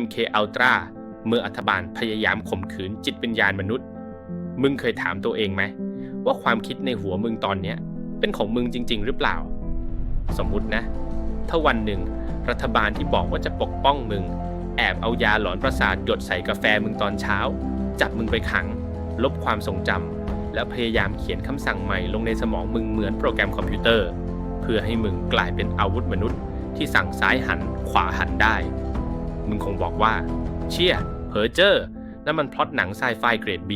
MK Ultra เมื่อรัฐบาลพยายามข่มขืนจิตวิญญาณมนุษย์ มึงเคยถามตัวเองไหม ว่าความคิดในหัวมึงตอนเนี้ย เป็นของมึงจริง ๆ หรือเปล่า สมมุตินะ ถ้าวันหนึ่ง รัฐบาลที่บอกว่าจะปกป้องมึง แอบเอายาหลอนประสาทหยดใส่กาแฟมึงตอนเช้า จับมึงไปขัง ลบความทรงจำแล้วพยายามเขียนคำสั่งใหม่ลงในสมองมึงเหมือนโปรแกรมคอมพิวเตอร์ เพื่อให้มึงกลายเป็นอาวุธมนุษย์ที่สั่งซ้ายหันขวาหันได้ มึงคงบอกว่า เชี่ยเพอเจอร์นั่นมันพล็อตหนังไซไฟเกรด B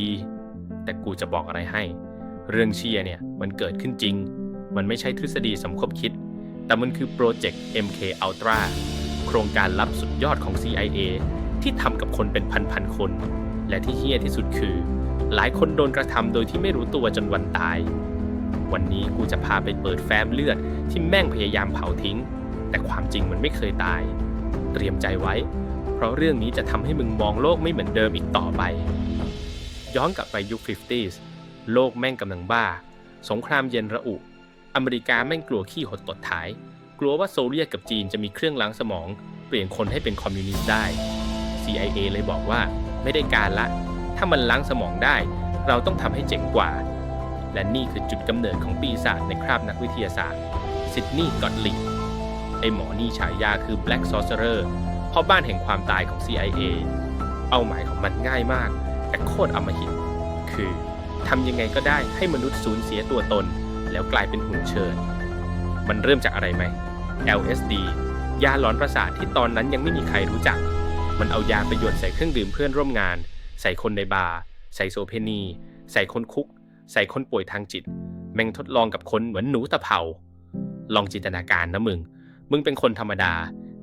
แต่กูจะบอกอะไรให้ เรื่องเชียเนี่ยมันเกิดขึ้นจริง มันไม่ใช่ทฤษฎีสมคบคิด แต่มันคือโปรเจกต์ MK Ultra โครงการลับสุดยอดของ CIA ที่ทำกับคนเป็นพันๆคน และที่เฮี้ยที่สุดคือ หลายคนโดนกระทำโดยที่ไม่รู้ตัวจนวันตาย วันนี้กูจะพาไปเปิดแฟ้มเลือดที่แม่งพยายามเผาทิ้ง แต่ความจริงมันไม่เคยตาย เตรียมใจไว้ เพราะเรื่องนี้จะทำให้มึงมองโลกไม่เหมือนเดิมอีกต่อไป ย้อนกลับไปยุค 50s โลกแม่งกำลังบ้า สงครามเย็นระอุ อเมริกาแม่งกลัวขี้หดตดท้าย กลัวว่าโซเวียตกับจีนจะมีเครื่องล้างสมอง เปลี่ยนคนให้เป็นคอมมิวนิสต์ได้ CIA เลยบอกว่าไม่ได้การละ ถ้ามันล้างสมองได้ เราต้องทำให้เจ๋งกว่า และนี่คือจุดกำเนิดของปีศาจในคราบนักวิทยาศาสตร์ซิดนีย์กอตลิกไอหมอนี่ฉายาคือ Black Sorcerer เพราะบ้านแห่งความตายของ CIA เป้าหมายของมันง่ายมากแต่โคตรอำมหิต คือทำยังไงก็ได้ให้มนุษย์สูญเสียตัวตน แล้วกลายเป็นหุ่นเชิญ มันเริ่มจากอะไรไหม LSD ยาหลอนประสาทที่ตอนนั้นยังไม่มีใครรู้จัก มันเอายาไปหยดใส่เครื่องดื่มเพื่อนร่วมงาน ใส่คนในบาร์ ใส่โซเพนีใส่คนคุก ใส่คนป่วยทางจิต แม่งทดลองกับคนเหมือนหนูตะเภา ลองจินตนาการนะมึง มึงเป็นคนธรรมดา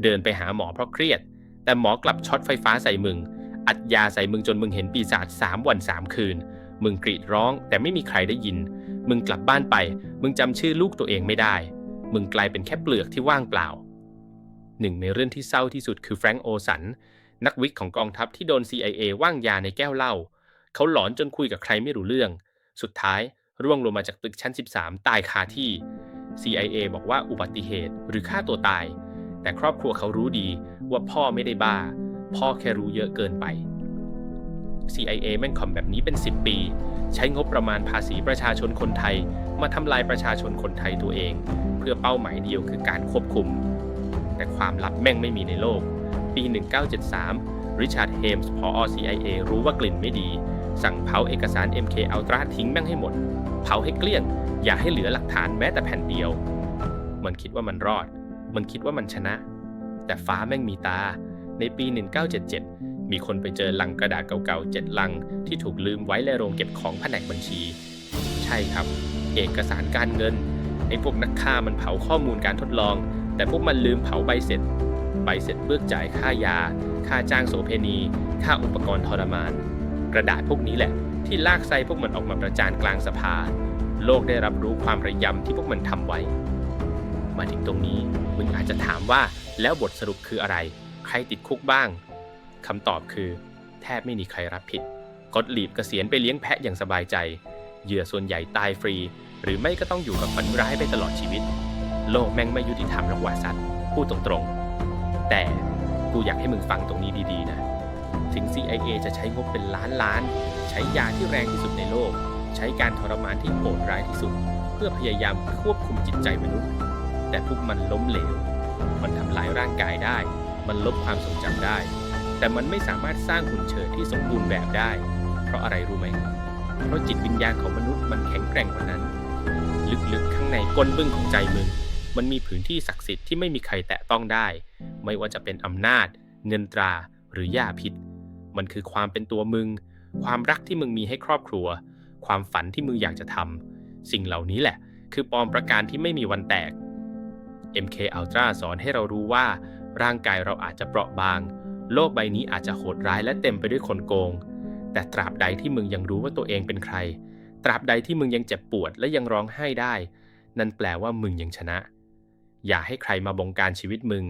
เดินไปหาหมอเพราะเครียด แต่หมอกลับช็อตไฟฟ้าใส่มึง อัดยาใส่มึงจนมึงเห็นปีศาจ3วัน3คืน มึงกรีดร้อง แต่ไม่มีใครได้ยิน มึงกลับบ้านไป มึงจำชื่อลูกตัวเองไม่ได้ มึงกลายเป็นแค่เปลือกที่ว่างเปล่า หนึ่งในเรื่องที่เศร้าที่สุดคือแฟรงค์โอสัน นักวิทย์ของกองทัพที่โดน CIA ว่างยาในแก้วเหล้า เขาหลอนจนคุยกับใครไม่รู้เรื่อง สุดท้ายร่วงลงมาจากตึกชั้น 13 ตายคาที่ CIA บอกว่าอุบัติเหตุหรือฆ่าตัวตาย แต่ครอบครัวเขารู้ดีว่าพ่อไม่ได้บ้า พ่อแค่รู้เยอะเกินไป CIA แม่งคอมแบบนี้เป็น 10 ปี ใช้งบประมาณภาษีประชาชนคนไทย มาทำลายประชาชนคนไทยตัวเอง เพื่อเป้าหมายเดียวคือการควบคุม แต่ความลับแม่งไม่มีในโลก ปี 1973 ริชาร์ด เฮมส์ พอ CIA รู้ว่ากลิ่นไม่ดี สั่งเผาเอกสาร MK Ultra ทิ้งแม่งให้หมด เผาให้เกลี้ยง อย่าให้เหลือหลักฐานแม้แต่แผ่นเดียว มันคิดว่ามันรอด มันคิดว่ามันชนะ แต่ฟ้าแม่งมีตา ในปี 1977 มีคนไปเจอลังกระดาษเก่าๆเจ็ดลัง ที่ถูกลืมไว้ในโรงเก็บของแผนกบัญชี ใช่ครับ เอกสารการเงินไอ้พวกนักฆ่ามันเผาข้อมูลการทดลอง แต่พวกมันลืมเผาใบเสร็จ ใบเสร็จเบิกจ่ายค่ายา ค่าจ้างโสเพณี ค่าอุปกรณ์ทรมาน กระดาษพวกนี้แหละ ที่ลากไส้พวกมันออกมาประจานกลางสภา โลกได้รับรู้ความระยำที่พวกมันทำไว้ มาถึงตรงนี้ มึงอาจจะถามว่าแล้วบทสรุปคืออะไร ใครติดคุกบ้างคำตอบคือ แทบไม่มีใครรับผิดกดหลีบเกษียณไปเลี้ยงแพะอย่างสบายใจ เหยื่อส่วนใหญ่ตายฟรี หรือไม่ก็ต้องอยู่กับฝันร้ายไปตลอดชีวิต โลกแม่งไม่ยุติธรรมหรอกว่าสัตว์พูดตรงๆ แต่กูอยากให้มึงฟังตรงนี้ดีๆนะ ถึง CIA จะใช้งบเป็นล้านล้าน ใช้ยาที่แรงที่สุดในโลก ใช้การทรมานที่โหดร้ายที่สุด เพื่อพยายามควบคุมจิตใจมนุษย์ แต่พวกมันล้มเหลว มันทำลายร่างกายได้ มันลบความทรงจำได้ แต่มันไม่สามารถสร้างหุ่นเชิดที่สมบูรณ์แบบได้ เพราะอะไรรู้ไหม เพราะจิตวิญญาณของมนุษย์มันแข็งแกร่งกว่านั้น ลึกๆข้างในก้นบึ้งของใจมึง มันมีพื้นที่ศักดิ์สิทธิ์ที่ไม่มีใครแตะต้องได้ ไม่ว่าจะเป็นอำนาจ เงินตราหรือยาพิษ มันคือความเป็นตัวมึง ความรักที่มึงมีให้ครอบครัว ความฝันที่มึงอยากจะทำสิ่งเหล่านี้แหละ คือปอมประการที่ไม่มีวันแตก MK Ultra สอนให้เรารู้ว่า ร่างกายเราอาจจะเปราะบาง โลกใบนี้อาจจะโหดร้ายและเต็มไปด้วยคนโกง แต่ตราบใดที่มึงยังรู้ว่าตัวเองเป็นใคร ตราบใดที่มึงยังเจ็บปวดและยังร้องไห้ได้ นั่นแปลว่ามึงยังชนะ อย่าให้ใครมาบงการชีวิตมึง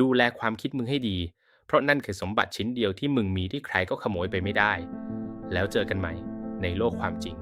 ดูแลความคิดมึงให้ดี เพราะนั่นคือสมบัติชิ้นเดียวที่มึงมีที่ใครก็ขโมยไปไม่ได้ แล้วเจอกันใหม่ในโลกความจริง